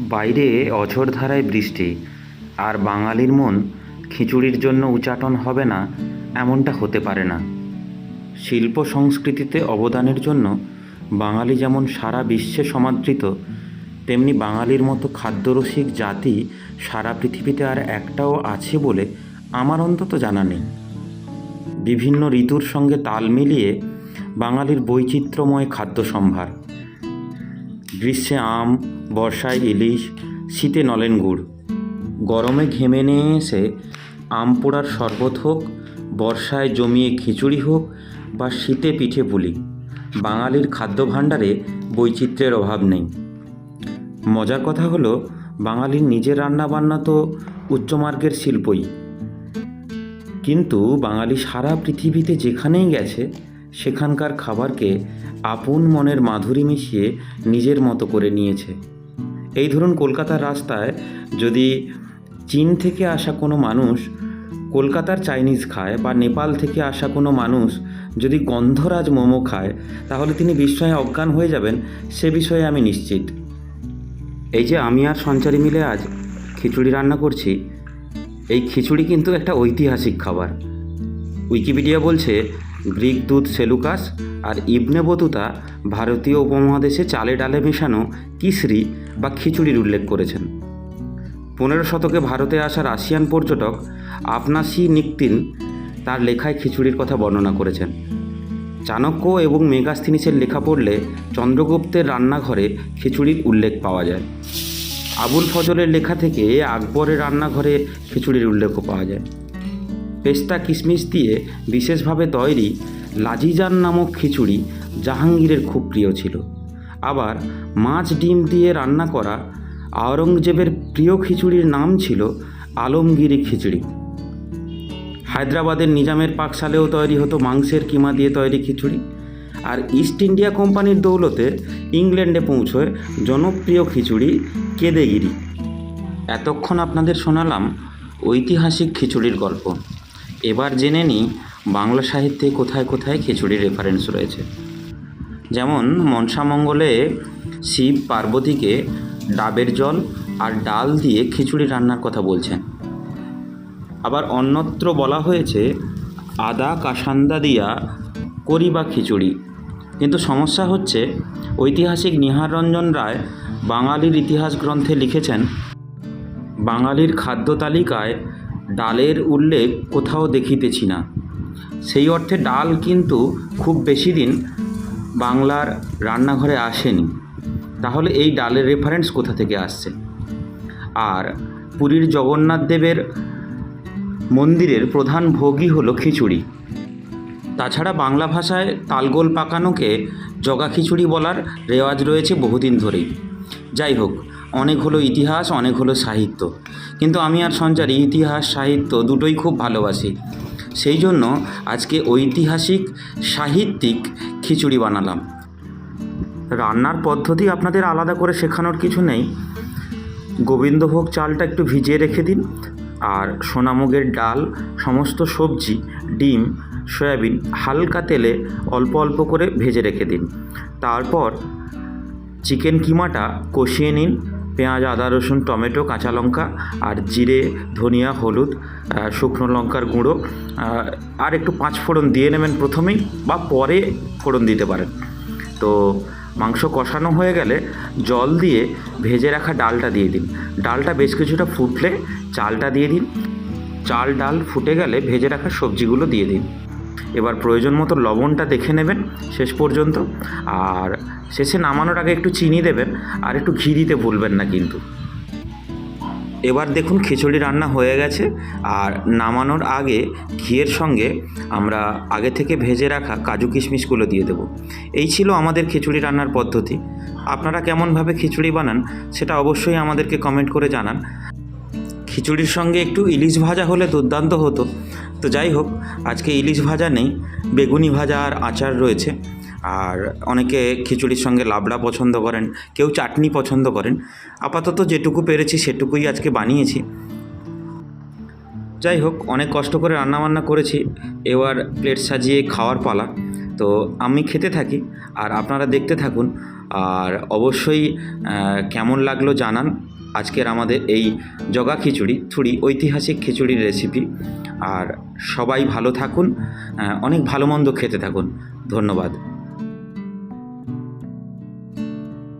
বাইরে অঝোর ধারায় বৃষ্টি, আর বাঙালির মন খিচুড়ির জন্য উচাটন হবে না, এমনটা হতে পারে না। শিল্প সংস্কৃতিতে অবদানের জন্য বাঙালি যেমন সারা বিশ্বে সমাদৃত, তেমনি বাঙালির মতো খাদ্যরসিক জাতি সারা পৃথিবীতে আর একটাও আছে বলে আমার অন্তত জানা নেই। বিভিন্ন ঋতুর সঙ্গে তাল মিলিয়ে বাঙালির বৈচিত্র্যময় খাদ্য সম্ভার। গ্রীষ্মে আম, বর্ষায় ইলিশ, শীতে নলেন গুড়। গরমে ঘেমে নিয়ে এসে আম পোড়ার শরবত হোক, বর্ষায় জমিয়ে খিচুড়ি হোক বা শীতে পিঠে পুলি, বাঙালির খাদ্য ভাণ্ডারে বৈচিত্র্যের অভাব নেই। মজার কথা হলো, বাঙালির নিজের রান্নাবান্না তো উচ্চমার্গের শিল্পই। কিন্তু বাঙালি সারা পৃথিবীতে যেখানেই গেছে সেখানকার খাবারকে আপন মনের মাধুরী মিশিয়ে নিজের মতো করে নিয়েছে। এই ধরুন কলকাতার রাস্তায় যদি চীন থেকে আসা কোনো মানুষ, কলকাতার চাইনিজ খায় বা নেপাল থেকে আসা কোনো মানুষ যদি গন্ধরাজ মোমো খায়, তাহলে তিনি বিস্ময়ে অজ্ঞান হয়ে যাবেন, সে বিষয়ে আমি নিশ্চিত। এই যে আমি আর সঞ্চারী মিলে আজ খিচুড়ি রান্না করছি, এই খিচুড়ি কিন্তু একটা ঐতিহাসিক খাবার। উইকিপিডিয়া বলছে গ্রিক দূত সেলুকাস আর ইবনে বতুতা ভারতীয় উপমহাদেশে চালে ডালে মেশানো কিসরি বা খিচুড়ির উল্লেখ করেছেন। পনেরো শতকে ভারতে আসা রাশিয়ান পর্যটক আপনাসি নিকতিন তার লেখায় খিচুড়ির কথা বর্ণনা করেছেন। চাণক্য এবং মেগাস্থিনিসের লেখা পড়লে চন্দ্রগুপ্তের রান্নাঘরে খিচুড়ির উল্লেখ পাওয়া যায়। আবুল ফজলের লেখা থেকে আকবরের রান্নাঘরে খিচুড়ির উল্লেখও পাওয়া যায়। পেস্তা কিশমিশ দিয়ে বিশেষভাবে তৈরি লাজিজান নামক খিচুড়ি জাহাঙ্গীরের খুব প্রিয় ছিল। আবার মাছ ডিম দিয়ে রান্না করা আওরঙ্গজেবের প্রিয় খিচুড়ির নাম ছিল আলমগিরি খিচুড়ি। হায়দ্রাবাদের নিজামের পাকশালেও তৈরি হতো মাংসের কিমা দিয়ে তৈরি খিচুড়ি। আর ইস্ট ইন্ডিয়া কোম্পানির দৌলতে ইংল্যান্ডে পৌঁছয় জনপ্রিয় খিচুড়ি কেদেগিরি। এতক্ষণ আপনাদের শোনালাম ঐতিহাসিক খিচুড়ির গল্প। এবার জেনে নিই বাংলা সাহিত্যে কোথায় কোথায় খিচুড়ির রেফারেন্স রয়েছে। যেমন মনসামঙ্গলে শিব পার্বতীকে ডাবের জল আর ডাল দিয়ে খিচুড়ি রান্নার কথা বলছেন। আবার অন্যত্র বলা হয়েছে, আদা কাসান্দা দিয়া করি বা খিচুড়ি। কিন্তু সমস্যা হচ্ছে, ঐতিহাসিক নিহার রঞ্জন রায় বাঙালির ইতিহাস গ্রন্থে লিখেছেন, বাঙালির খাদ্য তালিকায় ডালের উল্লেখ কোথাও দেখিতেছি না। সেই অর্থে ডাল কিন্তু খুব বেশি দিন বাংলার রান্নাঘরে আসেনি। তাহলে এই ডালের রেফারেন্স কোথা থেকে আসছে? আর পুরীর জগন্নাথ দেবের মন্দিরের প্রধান ভোগই হলো খিচুড়ি। তাছাড়া বাংলা ভাষায় তালগোল পাকানোকে জগা খিচুড়ি বলার রেওয়াজ রয়েছে বহুদিন ধরেই। যাই হোক অনেক হলো ইতিহাস, অনেক হলো সাহিত্য। কিন্তু আমি আর সঞ্চারী, ইতিহাস, সাহিত্য দুটোই খুব ভালোবাসি। সেই জন্য আজকে ঐতিহাসিক, সাহিত্যিক খিচুড়ি বানালাম। রান্নার পদ্ধতি আপনাদের আলাদা করে শেখানোর কিছু নেই। গোবিন্দভোগ চালটা একটু ভিজিয়ে রেখে দিন আর সোনামুগের ডাল, সমস্ত সবজি, ডিম, সয়াবিন হালকা তেলে অল্প অল্প করে ভেজে রেখে দিন। তারপর চিকেন কিমাটা কষিয়ে নিন। পেঁয়াজ, আদা, রসুন, টমেটো, কাঁচা লঙ্কা আর জিরে, ধনিয়া, হলুদ শুকনো লঙ্কার গুঁড়ো। আর একটু পাঁচ ফোড়ন দিয়ে নেবেন প্রথমেই বা পরে ফোড়ন দিতে পারেন। তো মাংস কষানো হয়ে গেলে জল দিয়ে ভেজে রাখা ডালটা দিয়ে দিন। ডালটা বেশ কিছুটা ফুটলে চালটা দিয়ে দিন। চাল, ডাল ফুটে গেলে ভেজে রাখা সবজিগুলো দিয়ে দিন। এবার প্রয়োজন মতো লবণটা দেখে নেবেন শেষ পর্যন্ত। আর শেষে নামানোর আগে একটু চিনি দেবেন, আর একটু ঘি দিতে ভুলবেন না কিন্তু। এবার দেখুন খিচুড়ি রান্না হয়ে গেছে, আর নামানোর আগে ঘিয়ের সঙ্গে আমরা আগে থেকে ভেজে রাখা কাজু কিশমিশগুলো দিয়ে দেবো। এই ছিল আমাদের খিচুড়ি রান্নার পদ্ধতি। আপনারা কেমনভাবে খিচুড়ি বানান সেটা অবশ্যই আমাদেরকে কমেন্ট করে জানান। খিচুড়ির সঙ্গে একটু ইলিশ ভাজা হলে দুর্দান্ত হতো। তো যাই হোক, আজকে ইলিশ ভাজা নেই, বেগুনি ভাজা আর আচার রয়েছে। আর অনেকে খিচুড়ির সঙ্গে লাবড়া পছন্দ করেন, কেউ চাটনি পছন্দ করেন। আপাতত যেটুকু পেরেছি সেটুকুই আজকে বানিয়েছি। যাই হোক, অনেক কষ্ট করে রান্নাবান্না করেছি, এবার প্লেট সাজিয়ে খাওয়ার পালা। তো আমি খেতে থাকি, আর আপনারা দেখতে থাকুন। আর অবশ্যই কেমন লাগল জানান। আজকের আমাদের এই জগা খিচুড়ি, থুড়ি ঐতিহাসিক খিচুড়ির রেসিপি আর সবাই ভালো থাকুন অনেক ভালো মন্দ খেতে থাকুন। ধন্যবাদ।